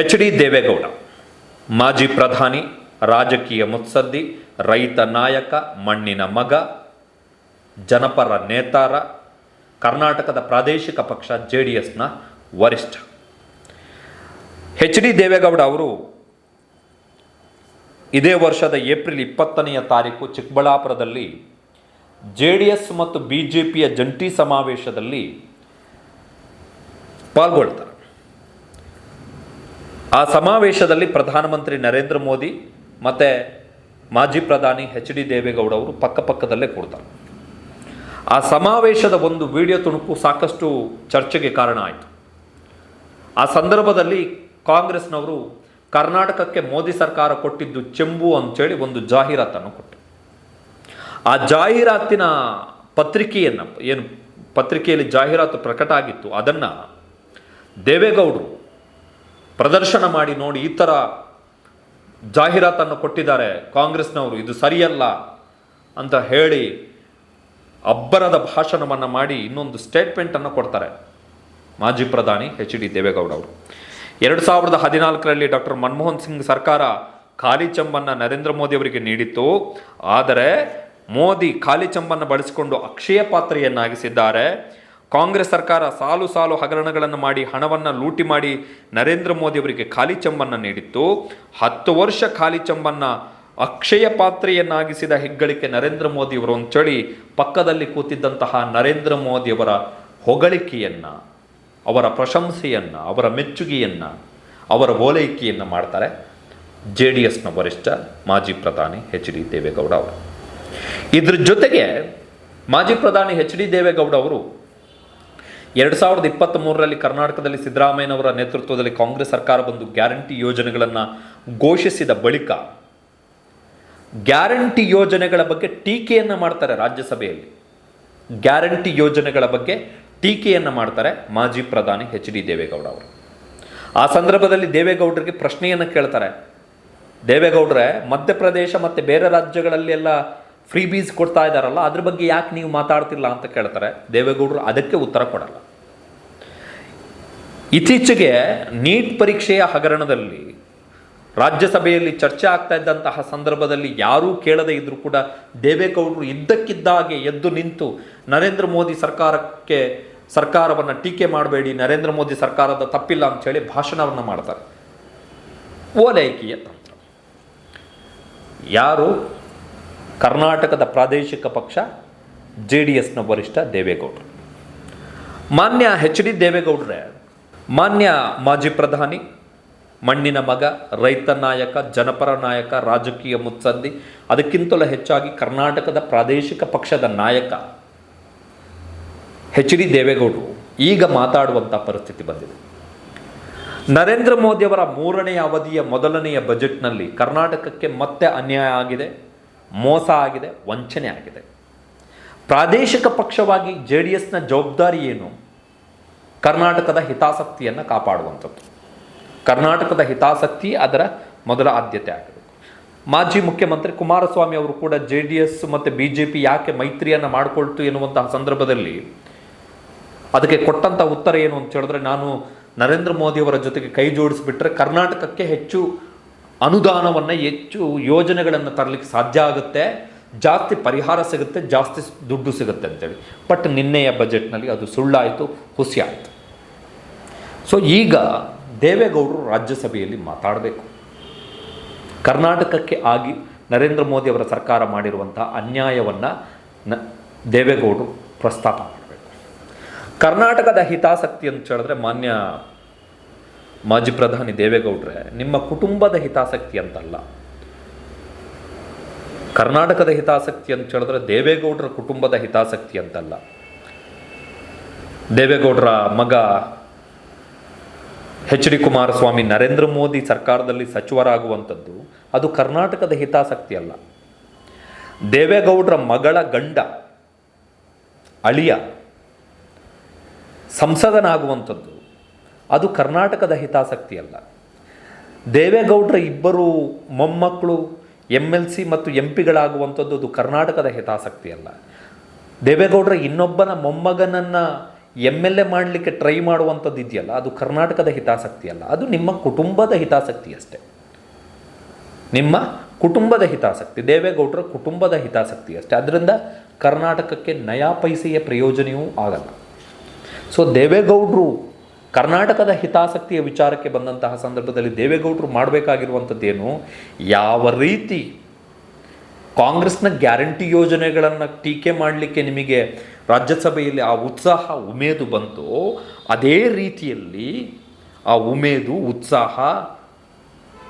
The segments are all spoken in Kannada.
ಎಚ್ ಡಿ ದೇವೇಗೌಡ ಮಾಜಿ ಪ್ರಧಾನಿ, ರಾಜಕೀಯ ಮುತ್ಸದ್ದಿ, ರೈತ ನಾಯಕ, ಮಣ್ಣಿನ ಮಗ, ಜನಪರ ನೇತಾರ, ಕರ್ನಾಟಕದ ಪ್ರಾದೇಶಿಕ ಪಕ್ಷ ಜೆ ಡಿ ಎಸ್ನ ವರಿಷ್ಠ. ಎಚ್ ಡಿ ದೇವೇಗೌಡ ಅವರು ಇದೇ ವರ್ಷದ ಏಪ್ರಿಲ್ ಇಪ್ಪತ್ತನೆಯ ತಾರೀಕು ಚಿಕ್ಕಬಳ್ಳಾಪುರದಲ್ಲಿ ಜೆ ಡಿ ಎಸ್ ಮತ್ತು ಬಿ ಜೆ ಪಿಯ ಜಂಟಿ ಸಮಾವೇಶದಲ್ಲಿ ಪಾಲ್ಗೊಳ್ತಾರೆ. ಆ ಸಮಾವೇಶದಲ್ಲಿ ಪ್ರಧಾನಮಂತ್ರಿ ನರೇಂದ್ರ ಮೋದಿ ಮತ್ತು ಮಾಜಿ ಪ್ರಧಾನಿ ಎಚ್ ಡಿ ದೇವೇಗೌಡ ಅವರು ಪಕ್ಕಪಕ್ಕದಲ್ಲೇ ಕೊಡ್ತಾರೆ. ಆ ಸಮಾವೇಶದ ಒಂದು ವಿಡಿಯೋ ತುಣುಕು ಸಾಕಷ್ಟು ಚರ್ಚೆಗೆ ಕಾರಣ ಆಯಿತು. ಆ ಸಂದರ್ಭದಲ್ಲಿ ಕಾಂಗ್ರೆಸ್ನವರು ಕರ್ನಾಟಕಕ್ಕೆ ಮೋದಿ ಸರ್ಕಾರ ಕೊಟ್ಟಿದ್ದು ಚೆಂಬು ಅಂತೇಳಿ ಒಂದು ಜಾಹೀರಾತನ್ನು ಕೊಟ್ಟರು. ಆ ಜಾಹೀರಾತಿನ ಪತ್ರಿಕೆಯನ್ನು ಏನು ಪತ್ರಿಕೆಯಲ್ಲಿ ಜಾಹೀರಾತು ಪ್ರಕಟ ಆಗಿತ್ತು, ಅದನ್ನು ದೇವೇಗೌಡರು ಪ್ರದರ್ಶನ ಮಾಡಿ ನೋಡಿ ಈ ಥರ ಜಾಹೀರಾತನ್ನು ಕೊಟ್ಟಿದ್ದಾರೆ ಕಾಂಗ್ರೆಸ್ನವರು. ಇದು ಸರಿಯಲ್ಲ ಅಂತ ಹೇಳಿ ಅಬ್ಬರದ ಭಾಷಣವನ್ನು ಮಾಡಿ ಇನ್ನೊಂದು ಸ್ಟೇಟ್ಮೆಂಟನ್ನು ಕೊಡ್ತಾರೆ. ಮಾಜಿ ಪ್ರಧಾನಿ ಎಚ್ ಡಿ ದೇವೇಗೌಡ ಅವರು. ಎರಡು ಸಾವಿರದ ಹದಿನಾಲ್ಕರಲ್ಲಿ ಡಾಕ್ಟರ್ ಮನಮೋಹನ್ ಸಿಂಗ್ ಸರ್ಕಾರ ಖಾಲಿ ಚೆಂಬನ್ನು ನರೇಂದ್ರ ಮೋದಿ ಅವರಿಗೆ ನೀಡಿತ್ತು. ಆದರೆ ಮೋದಿ ಖಾಲಿ ಚೆಂಬನ್ನು ಬಳಸಿಕೊಂಡು ಅಕ್ಷಯ ಪಾತ್ರೆಯನ್ನಾಗಿಸಿದ್ದಾರೆ. ಕಾಂಗ್ರೆಸ್ ಸರ್ಕಾರ ಸಾಲು ಸಾಲು ಹಗರಣಗಳನ್ನು ಮಾಡಿ, ಹಣವನ್ನು ಲೂಟಿ ಮಾಡಿ ನರೇಂದ್ರ ಮೋದಿ ಅವರಿಗೆ ಖಾಲಿ ಚೆಂಬನ್ನು ನೀಡಿತ್ತು. ಹತ್ತು ವರ್ಷ ಖಾಲಿ ಚೆಂಬನ್ನು ಅಕ್ಷಯ ಪಾತ್ರೆಯನ್ನಾಗಿಸಿದ ಹೆಗ್ಗಳಿಕೆ ನರೇಂದ್ರ ಮೋದಿಯವರು ಅಂತೇಳಿ ಪಕ್ಕದಲ್ಲಿ ಕೂತಿದ್ದಂತಹ ನರೇಂದ್ರ ಮೋದಿಯವರ ಹೊಗಳಿಕೆಯನ್ನು, ಅವರ ಪ್ರಶಂಸೆಯನ್ನು, ಅವರ ಮೆಚ್ಚುಗೆಯನ್ನು, ಅವರ ಓಲೈಕೆಯನ್ನು ಮಾಡ್ತಾರೆ. ಜೆ ಡಿ ಎಸ್ನ ವರಿಷ್ಠ ಮಾಜಿ ಪ್ರಧಾನಿ ಎಚ್ ಡಿ ದೇವೇಗೌಡ ಅವರು. ಇದ್ರ ಜೊತೆಗೆ ಮಾಜಿ ಪ್ರಧಾನಿ ಎಚ್ ಡಿ ದೇವೇಗೌಡ ಅವರು ಎರಡು ಸಾವಿರದ ಇಪ್ಪತ್ತ್ ಮೂರರಲ್ಲಿ ಕರ್ನಾಟಕದಲ್ಲಿ ಸಿದ್ದರಾಮಯ್ಯನವರ ನೇತೃತ್ವದಲ್ಲಿ ಕಾಂಗ್ರೆಸ್ ಸರ್ಕಾರ ಬಂದು ಗ್ಯಾರಂಟಿ ಯೋಜನೆಗಳನ್ನು ಘೋಷಿಸಿದ ಬಳಿಕ ಗ್ಯಾರಂಟಿ ಯೋಜನೆಗಳ ಬಗ್ಗೆ ಟೀಕೆಯನ್ನು ಮಾಡ್ತಾರೆ ರಾಜ್ಯಸಭೆಯಲ್ಲಿ. ಗ್ಯಾರಂಟಿ ಯೋಜನೆಗಳ ಬಗ್ಗೆ ಟೀಕೆಯನ್ನು ಮಾಡ್ತಾರೆ ಮಾಜಿ ಪ್ರಧಾನಿ ಎಚ್ ಡಿ ದೇವೇಗೌಡ ಅವರು. ಆ ಸಂದರ್ಭದಲ್ಲಿ ದೇವೇಗೌಡರಿಗೆ ಪ್ರಶ್ನೆಯನ್ನು ಕೇಳ್ತಾರೆ. ದೇವೇಗೌಡರೇ, ಮಧ್ಯಪ್ರದೇಶ ಮತ್ತು ಬೇರೆ ರಾಜ್ಯಗಳಲ್ಲಿ ಎಲ್ಲ ಫ್ರೀ ಬೀಸ್ ಕೊಡ್ತಾ ಇದ್ದಾರಲ್ಲ, ಅದ್ರ ಬಗ್ಗೆ ಯಾಕೆ ನೀವು ಮಾತಾಡ್ತಿಲ್ಲ ಅಂತ ಕೇಳ್ತಾರೆ. ದೇವೇಗೌಡರು ಅದಕ್ಕೆ ಉತ್ತರ ಕೊಡಲ್ಲ. ಇತ್ತೀಚೆಗೆ ನೀಟ್ ಪರೀಕ್ಷೆಯ ಹಗರಣದಲ್ಲಿ ರಾಜ್ಯಸಭೆಯಲ್ಲಿ ಚರ್ಚೆ ಆಗ್ತಾ ಇದ್ದಂತಹ ಸಂದರ್ಭದಲ್ಲಿ ಯಾರೂ ಕೇಳದೇ ಇದ್ರೂ ಕೂಡ ದೇವೇಗೌಡರು ಇದ್ದಕ್ಕಿದ್ದಾಗೆ ಎದ್ದು ನಿಂತು ನರೇಂದ್ರ ಮೋದಿ ಸರ್ಕಾರಕ್ಕೆ ಸರ್ಕಾರವನ್ನು ಟೀಕೆ ಮಾಡಬೇಡಿ, ನರೇಂದ್ರ ಮೋದಿ ಸರ್ಕಾರದ ತಪ್ಪಿಲ್ಲ ಅಂಥೇಳಿ ಭಾಷಣವನ್ನು ಮಾಡ್ತಾರೆ. ಓಲೈಕೆಯ ತಂತ್ರ. ಯಾರು? ಕರ್ನಾಟಕದ ಪ್ರಾದೇಶಿಕ ಪಕ್ಷ, ಜೆ ಡಿ ಎಸ್ನ ವರಿಷ್ಠ ದೇವೇಗೌಡರು. ಮಾನ್ಯ ಎಚ್ ಡಿ ದೇವೇಗೌಡರೇ ಮಾನ್ಯ ಮಾಜಿ ಪ್ರಧಾನಿ, ಮಣ್ಣಿನ ಮಗ, ರೈತ ನಾಯಕ, ಜನಪರ ನಾಯಕ, ರಾಜಕೀಯ ಮುತ್ಸದ್ದಿ ಅದಕ್ಕಿಂತಲೂ ಹೆಚ್ಚಾಗಿ ಕರ್ನಾಟಕದ ಪ್ರಾದೇಶಿಕ ಪಕ್ಷದ ನಾಯಕ ಎಚ್ ಡಿ ದೇವೇಗೌಡರು ಈಗ ಮಾತಾಡುವಂಥ ಪರಿಸ್ಥಿತಿ ಬಂದಿದೆ. ನರೇಂದ್ರ ಮೋದಿಯವರ ಮೂರನೆಯ ಅವಧಿಯ ಮೊದಲನೆಯ ಬಜೆಟ್ನಲ್ಲಿ ಕರ್ನಾಟಕಕ್ಕೆ ಮತ್ತೆ ಅನ್ಯಾಯ ಆಗಿದೆ, ಮೋಸ ಆಗಿದೆ, ವಂಚನೆ ಆಗಿದೆ. ಪ್ರಾದೇಶಿಕ ಪಕ್ಷವಾಗಿ ಜೆ ಡಿ ಎಸ್ನ ಜವಾಬ್ದಾರಿ ಏನು? ಕರ್ನಾಟಕದ ಹಿತಾಸಕ್ತಿಯನ್ನು ಕಾಪಾಡುವಂಥದ್ದು. ಕರ್ನಾಟಕದ ಹಿತಾಸಕ್ತಿ ಅದರ ಮೊದಲ ಆದ್ಯತೆ ಆಗಬೇಕು ಮಾಜಿ ಮುಖ್ಯಮಂತ್ರಿ ಕುಮಾರಸ್ವಾಮಿ ಅವರು ಕೂಡ ಜೆ ಡಿ ಎಸ್ ಮತ್ತು ಬಿ ಜೆ ಪಿ ಯಾಕೆ ಮೈತ್ರಿಯನ್ನು ಮಾಡಿಕೊಳ್ತು ಎನ್ನುವಂತಹ ಸಂದರ್ಭದಲ್ಲಿ ಅದಕ್ಕೆ ಕೊಟ್ಟಂಥ ಉತ್ತರ ಏನು ಅಂತ ಹೇಳಿದ್ರೆ ನಾನು ನರೇಂದ್ರ ಮೋದಿಯವರ ಜೊತೆಗೆ ಕೈ ಜೋಡಿಸಿಬಿಟ್ರೆ ಕರ್ನಾಟಕಕ್ಕೆ ಹೆಚ್ಚು ಅನುದಾನವನ್ನು, ಹೆಚ್ಚು ಯೋಜನೆಗಳನ್ನು ತರಲಿಕ್ಕೆ ಸಾಧ್ಯ ಆಗುತ್ತೆ. ಜಾಸ್ತಿ ಪರಿಹಾರ ಸಿಗುತ್ತೆ, ಜಾಸ್ತಿ ದುಡ್ಡು ಸಿಗುತ್ತೆ ಅಂತೇಳಿ. ಬಟ್ ನಿನ್ನೆಯ ಬಜೆಟ್ನಲ್ಲಿ ಅದು ಸುಳ್ಳಾಯಿತು, ಹುಸಿಯಾಯಿತು. ಸೊ ಈಗ ದೇವೇಗೌಡರು ರಾಜ್ಯಸಭೆಯಲ್ಲಿ ಮಾತಾಡಬೇಕು. ಕರ್ನಾಟಕಕ್ಕೆ ಆಗಿ ನರೇಂದ್ರ ಮೋದಿ ಅವರ ಸರ್ಕಾರ ಮಾಡಿರುವಂಥ ಅನ್ಯಾಯವನ್ನು ನ ದೇವೇಗೌಡರು ಪ್ರಸ್ತಾಪ ಮಾಡಬೇಕು. ಕರ್ನಾಟಕದ ಹಿತಾಸಕ್ತಿ ಅಂತ ಹೇಳಿದ್ರೆ ಮಾನ್ಯ ಮಾಜಿ ಪ್ರಧಾನಿ ದೇವೇಗೌಡ್ರೆ, ನಿಮ್ಮ ಕುಟುಂಬದ ಹಿತಾಸಕ್ತಿ ಅಂತಲ್ಲ. ಕರ್ನಾಟಕದ ಹಿತಾಸಕ್ತಿ ಅಂತ ಹೇಳಿದ್ರೆ ದೇವೇಗೌಡರ ಕುಟುಂಬದ ಹಿತಾಸಕ್ತಿ ಅಂತಲ್ಲ. ದೇವೇಗೌಡರ ಮಗ ಎಚ್ ಡಿ ಕುಮಾರಸ್ವಾಮಿ ನರೇಂದ್ರ ಮೋದಿ ಸರ್ಕಾರದಲ್ಲಿ ಸಚಿವರಾಗುವಂಥದ್ದು, ಅದು ಕರ್ನಾಟಕದ ಹಿತಾಸಕ್ತಿ ಅಲ್ಲ. ದೇವೇಗೌಡರ ಮಗಳ ಗಂಡ, ಅಳಿಯ, ಸಂಸದನಾಗುವಂಥದ್ದು, ಅದು ಕರ್ನಾಟಕದ ಹಿತಾಸಕ್ತಿ ಅಲ್ಲ. ದೇವೇಗೌಡರ ಇಬ್ಬರು ಮೊಮ್ಮಕ್ಕಳು ಎಂ ಎಲ್ ಸಿ ಮತ್ತು ಎಂ ಪಿಗಳಾಗುವಂಥದ್ದು ಅದು ಕರ್ನಾಟಕದ ಹಿತಾಸಕ್ತಿ ಅಲ್ಲ. ದೇವೇಗೌಡರ ಇನ್ನೊಬ್ಬನ ಮೊಮ್ಮಗನನ್ನು ಎಂ ಎಲ್ ಎ ಮಾಡಲಿಕ್ಕೆ ಟ್ರೈ ಮಾಡುವಂಥದ್ದು ಇದೆಯಲ್ಲ, ಅದು ಕರ್ನಾಟಕದ ಹಿತಾಸಕ್ತಿ ಅಲ್ಲ. ಅದು ನಿಮ್ಮ ಕುಟುಂಬದ ಹಿತಾಸಕ್ತಿ ಅಷ್ಟೇ. ನಿಮ್ಮ ಕುಟುಂಬದ ಹಿತಾಸಕ್ತಿ, ದೇವೇಗೌಡರ ಕುಟುಂಬದ ಹಿತಾಸಕ್ತಿ ಅಷ್ಟೇ. ಅದರಿಂದ ಕರ್ನಾಟಕಕ್ಕೆ ನಯಾ ಪೈಸೆಯ ಪ್ರಯೋಜನವೂ ಆಗಲ್ಲ. ಸೊ ದೇವೇಗೌಡರು ಕರ್ನಾಟಕದ ಹಿತಾಸಕ್ತಿಯ ವಿಚಾರಕ್ಕೆ ಬಂದಂತಹ ಸಂದರ್ಭದಲ್ಲಿ ದೇವೇಗೌಡರು ಮಾಡಬೇಕಾಗಿರುವಂಥದ್ದೇನು? ಯಾವ ರೀತಿ ಕಾಂಗ್ರೆಸ್ನ ಗ್ಯಾರಂಟಿ ಯೋಜನೆಗಳನ್ನು ಟೀಕೆ ಮಾಡಲಿಕ್ಕೆ ನಿಮಗೆ ರಾಜ್ಯಸಭೆಯಲ್ಲಿ ಆ ಉತ್ಸಾಹ, ಉಮೇದು ಬಂತು, ಅದೇ ರೀತಿಯಲ್ಲಿ ಆ ಉಮೇದು, ಉತ್ಸಾಹ,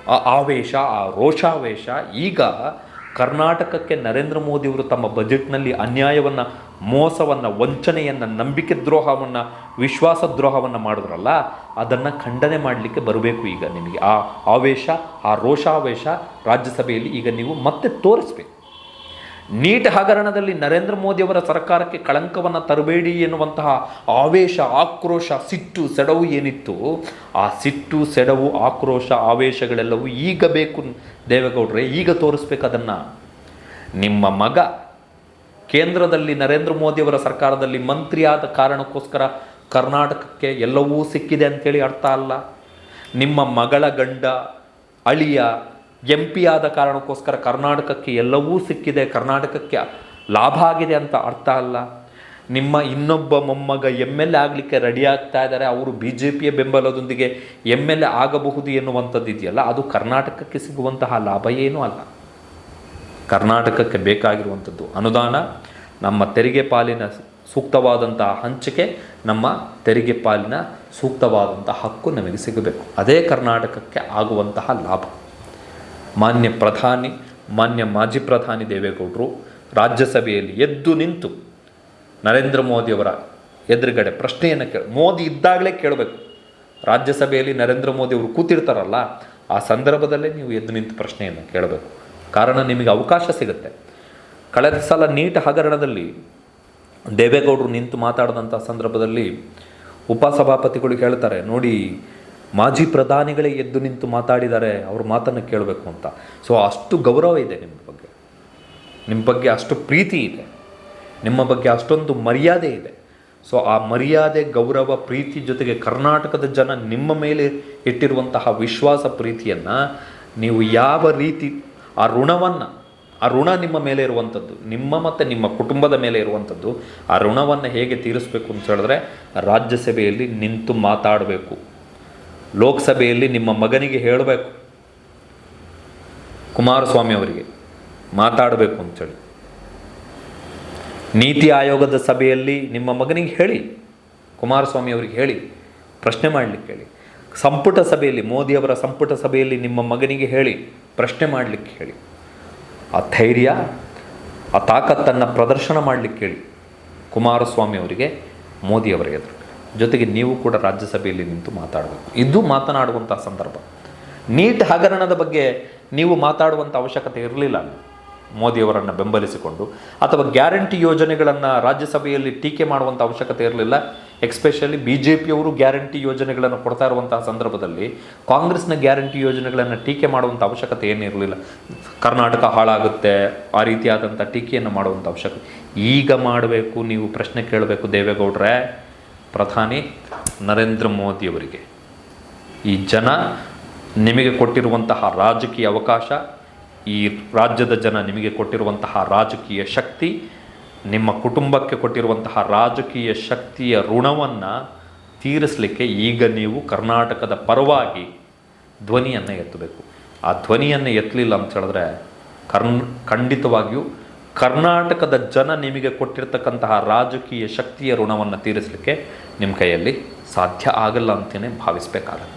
ಆ ಆವೇಶ, ಆ ರೋಷಾವೇಶ ಈಗ ಕರ್ನಾಟಕಕ್ಕೆ ನರೇಂದ್ರ ಮೋದಿಯವರು ತಮ್ಮ ಬಜೆಟ್ನಲ್ಲಿ ಅನ್ಯಾಯವನ್ನು, ಮೋಸವನ್ನು, ವಂಚನೆಯನ್ನು, ನಂಬಿಕೆ ದ್ರೋಹವನ್ನು, ವಿಶ್ವಾಸ ದ್ರೋಹವನ್ನು ಮಾಡಿದ್ರಲ್ಲ, ಅದನ್ನು ಖಂಡನೆ ಮಾಡಲಿಕ್ಕೆ ಬರಬೇಕು ಈಗ ನಿಮಗೆ. ಆ ಆವೇಶ, ಆ ರೋಷಾವೇಶ ರಾಜ್ಯಸಭೆಯಲ್ಲಿ ಈಗ ನೀವು ಮತ್ತೆ ತೋರಿಸ್ಬೇಕು. ನೀಟ್ ಹಗರಣದಲ್ಲಿ ನರೇಂದ್ರ ಮೋದಿಯವರ ಸರ್ಕಾರಕ್ಕೆ ಕಳಂಕವನ್ನು ತರಬೇಡಿ ಎನ್ನುವಂತಹ ಆವೇಶ, ಆಕ್ರೋಶ, ಸಿಟ್ಟು, ಸೆಡವು ಏನಿತ್ತು, ಆ ಸಿಟ್ಟು, ಸೆಡವು, ಆಕ್ರೋಶ, ಆವೇಶಗಳೆಲ್ಲವೂ ಈಗ ಬೇಕು ದೇವೇಗೌಡ್ರೆ. ಈಗ ತೋರಿಸ್ಬೇಕು ಅದನ್ನು. ನಿಮ್ಮ ಮಗ ಕೇಂದ್ರದಲ್ಲಿ ನರೇಂದ್ರ ಮೋದಿಯವರ ಸರ್ಕಾರದಲ್ಲಿ ಮಂತ್ರಿಯಾದ ಕಾರಣಕ್ಕೋಸ್ಕರ ಕರ್ನಾಟಕಕ್ಕೆ ಎಲ್ಲವೂ ಸಿಕ್ಕಿದೆ ಅಂತೇಳಿ ಅರ್ಥ ಅಲ್ಲ. ನಿಮ್ಮ ಮಗಳ ಗಂಡ, ಅಳಿಯ ಎಂ ಪಿ ಆದ ಕಾರಣಕ್ಕೋಸ್ಕರ ಕರ್ನಾಟಕಕ್ಕೆ ಎಲ್ಲವೂ ಸಿಕ್ಕಿದೆ. ಕರ್ನಾಟಕಕ್ಕೆ ಲಾಭ ಆಗಿದೆ ಅಂತ ಅರ್ಥ ಅಲ್ಲ. ನಿಮ್ಮ ಇನ್ನೊಬ್ಬ ಮೊಮ್ಮಗ ಎಂ ಎಲ್ ಎ ಆಗಲಿಕ್ಕೆ ರೆಡಿ ಆಗ್ತಾ ಇದ್ದಾರೆ. ಅವರು ಬಿ ಜೆ ಪಿಯ ಬೆಂಬಲದೊಂದಿಗೆ ಎಂ ಎಲ್ ಎ ಆಗಬಹುದು ಎನ್ನುವಂಥದ್ದು ಇದೆಯಲ್ಲ. ಅದು ಕರ್ನಾಟಕಕ್ಕೆ ಸಿಗುವಂತಹ ಲಾಭ ಏನೂ ಅಲ್ಲ. ಕರ್ನಾಟಕಕ್ಕೆ ಬೇಕಾಗಿರುವಂಥದ್ದು ಅನುದಾನ, ನಮ್ಮ ತೆರಿಗೆ ಪಾಲಿನ ಸೂಕ್ತವಾದಂತಹ ಹಂಚಿಕೆ, ನಮ್ಮ ತೆರಿಗೆ ಪಾಲಿನ ಸೂಕ್ತವಾದಂತಹ ಹಕ್ಕು ನಮಗೆ ಸಿಗಬೇಕು. ಅದೇ ಕರ್ನಾಟಕಕ್ಕೆ ಆಗುವಂತಹ ಲಾಭ. ಮಾನ್ಯ ಪ್ರಧಾನಿ, ಮಾನ್ಯ ಮಾಜಿ ಪ್ರಧಾನಿ ದೇವೇಗೌಡರು ರಾಜ್ಯಸಭೆಯಲ್ಲಿ ಎದ್ದು ನಿಂತು ನರೇಂದ್ರ ಮೋದಿಯವರ ಎದುರುಗಡೆ ಪ್ರಶ್ನೆಯನ್ನು ಕೇಳ, ಮೋದಿ ಇದ್ದಾಗಲೇ ಕೇಳಬೇಕು. ರಾಜ್ಯಸಭೆಯಲ್ಲಿ ನರೇಂದ್ರ ಮೋದಿ ಅವರು ಕೂತಿರ್ತಾರಲ್ಲ, ಆ ಸಂದರ್ಭದಲ್ಲೇ ನೀವು ಎದ್ದು ನಿಂತು ಪ್ರಶ್ನೆಯನ್ನು ಕೇಳಬೇಕು. ಕಾರಣ ನಿಮಗೆ ಅವಕಾಶ ಸಿಗುತ್ತೆ. ಕಳೆದ ಸಲ ನೀಟ್ ಹಗರಣದಲ್ಲಿ ದೇವೇಗೌಡರು ನಿಂತು ಮಾತಾಡಿದಂಥ ಸಂದರ್ಭದಲ್ಲಿ ಉಪಸಭಾಪತಿಗಳು ಹೇಳ್ತಾರೆ, ನೋಡಿ ಮಾಜಿ ಪ್ರಧಾನಿಗಳೇ ಎದ್ದು ನಿಂತು ಮಾತಾಡಿದ್ದಾರೆ ಅವ್ರ ಮಾತನ್ನು ಕೇಳಬೇಕು ಅಂತ. ಸೊ ಅಷ್ಟು ಗೌರವ ಇದೆ ನಿಮ್ಮ ಬಗ್ಗೆ. ನಿಮ್ಮ ಬಗ್ಗೆ ಅಷ್ಟು ಪ್ರೀತಿ ಇದೆ. ನಿಮ್ಮ ಬಗ್ಗೆ ಅಷ್ಟೊಂದು ಮರ್ಯಾದೆ ಇದೆ. ಸೊ ಆ ಮರ್ಯಾದೆ, ಗೌರವ, ಪ್ರೀತಿ ಜೊತೆಗೆ ಕರ್ನಾಟಕದ ಜನ ನಿಮ್ಮ ಮೇಲೆ ಇಟ್ಟಿರುವಂತಹ ವಿಶ್ವಾಸ ಪ್ರೀತಿಯನ್ನು ನೀವು ಯಾವ ರೀತಿ, ಆ ಋಣವನ್ನು, ಆ ಋಣ ನಿಮ್ಮ ಮೇಲೆ ಇರುವಂಥದ್ದು, ನಿಮ್ಮ ಮತ್ತು ನಿಮ್ಮ ಕುಟುಂಬದ ಮೇಲೆ ಇರುವಂಥದ್ದು, ಆ ಋಣವನ್ನು ಹೇಗೆ ತೀರಿಸಬೇಕು ಅಂತ ಹೇಳಿದ್ರೆ, ರಾಜ್ಯಸಭೆಯಲ್ಲಿ ನಿಂತು ಮಾತಾಡಬೇಕು. ಲೋಕಸಭೆಯಲ್ಲಿ ನಿಮ್ಮ ಮಗನಿಗೆ ಹೇಳಬೇಕು. ಕುಮಾರಸ್ವಾಮಿ ಅವರಿಗೆ ಮಾತಾಡಬೇಕು ಅಂಥೇಳಿ ನೀತಿ ಆಯೋಗದ ಸಭೆಯಲ್ಲಿ ನಿಮ್ಮ ಮಗನಿಗೆ ಹೇಳಿ. ಕುಮಾರಸ್ವಾಮಿ ಅವರಿಗೆ ಹೇಳಿ. ಪ್ರಶ್ನೆ ಮಾಡಲಿಕ್ಕೆ ಹೇಳಿ. ಸಂಪುಟ ಸಭೆಯಲ್ಲಿ ಮೋದಿಯವರ ಸಂಪುಟ ಸಭೆಯಲ್ಲಿ ನಿಮ್ಮ ಮಗನಿಗೆ ಹೇಳಿ. ಪ್ರಶ್ನೆ ಮಾಡಲಿಕ್ಕೆ ಹೇಳಿ. ಆ ಧೈರ್ಯ, ಆ ತಾಕತ್ತನ್ನು ಪ್ರದರ್ಶನ ಮಾಡಲಿಕ್ಕೆ ಹೇಳಿ. ಕುಮಾರಸ್ವಾಮಿ ಅವರಿಗೆ ಮೋದಿಯವರ ಎದುರು. ಜೊತೆಗೆ ನೀವು ಕೂಡ ರಾಜ್ಯಸಭೆಯಲ್ಲಿ ನಿಂತು ಮಾತಾಡಬೇಕು. ಇದು ಮಾತನಾಡುವಂಥ ಸಂದರ್ಭ. ನೀಟ್ ಹಗರಣದ ಬಗ್ಗೆ ನೀವು ಮಾತಾಡುವಂಥ ಅವಶ್ಯಕತೆ ಇರಲಿಲ್ಲ ಮೋದಿಯವರನ್ನು ಬೆಂಬಲಿಸಿಕೊಂಡು ಅಥವಾ ಗ್ಯಾರಂಟಿ ಯೋಜನೆಗಳನ್ನು ರಾಜ್ಯಸಭೆಯಲ್ಲಿ ಟೀಕೆ ಮಾಡುವಂಥ ಅವಶ್ಯಕತೆ ಇರಲಿಲ್ಲ. ಎಕ್ಸ್ಪೆಷಲಿ ಬಿ ಜೆ ಪಿಯವರು ಗ್ಯಾರಂಟಿ ಯೋಜನೆಗಳನ್ನು ಕೊಡ್ತಾ ಇರುವಂತಹ ಸಂದರ್ಭದಲ್ಲಿ ಕಾಂಗ್ರೆಸ್ನ ಗ್ಯಾರಂಟಿ ಯೋಜನೆಗಳನ್ನು ಟೀಕೆ ಮಾಡುವಂಥ ಅವಶ್ಯಕತೆ ಏನಿರಲಿಲ್ಲ ಕರ್ನಾಟಕ ಹಾಳಾಗುತ್ತೆ, ಆ ರೀತಿಯಾದಂಥ ಟೀಕೆಯನ್ನು ಮಾಡುವಂಥ ಅವಶ್ಯಕತೆ. ಈಗ ಮಾಡಬೇಕು, ನೀವು ಪ್ರಶ್ನೆ ಕೇಳಬೇಕು ದೇವೇಗೌಡ್ರೆ. ಪ್ರಧಾನಿ ನರೇಂದ್ರ ಮೋದಿಯವರಿಗೆ ಈ ಜನ ನಿಮಗೆ ಕೊಟ್ಟಿರುವಂತಹ ರಾಜಕೀಯ ಅವಕಾಶ, ಈ ರಾಜ್ಯದ ಜನ ನಿಮಗೆ ಕೊಟ್ಟಿರುವಂತಹ ರಾಜಕೀಯ ಶಕ್ತಿ, ನಿಮ್ಮ ಕುಟುಂಬಕ್ಕೆ ಕೊಟ್ಟಿರುವಂತಹ ರಾಜಕೀಯ ಶಕ್ತಿಯ ಋಣವನ್ನು ತೀರಿಸಲಿಕ್ಕೆ ಈಗ ನೀವು ಕರ್ನಾಟಕದ ಪರವಾಗಿ ಧ್ವನಿಯನ್ನು ಎತ್ತಬೇಕು. ಆ ಧ್ವನಿಯನ್ನು ಎತ್ತಲಿಲ್ಲ ಅಂತ ಹೇಳಿದ್ರೆ ಕರ್ನ್, ಖಂಡಿತವಾಗಿಯೂ ಕರ್ನಾಟಕದ ಜನ ನಿಮಗೆ ಕೊಟ್ಟಿರ್ತಕ್ಕಂತಹ ರಾಜಕೀಯ ಶಕ್ತಿಯ ಋಣವನ್ನು ತೀರಿಸಲಿಕ್ಕೆ ನಿಮ್ಮ ಕೈಯಲ್ಲಿ ಸಾಧ್ಯ ಆಗಲ್ಲ ಅಂತಲೇ ಭಾವಿಸಬೇಕಾಗತ್ತೆ.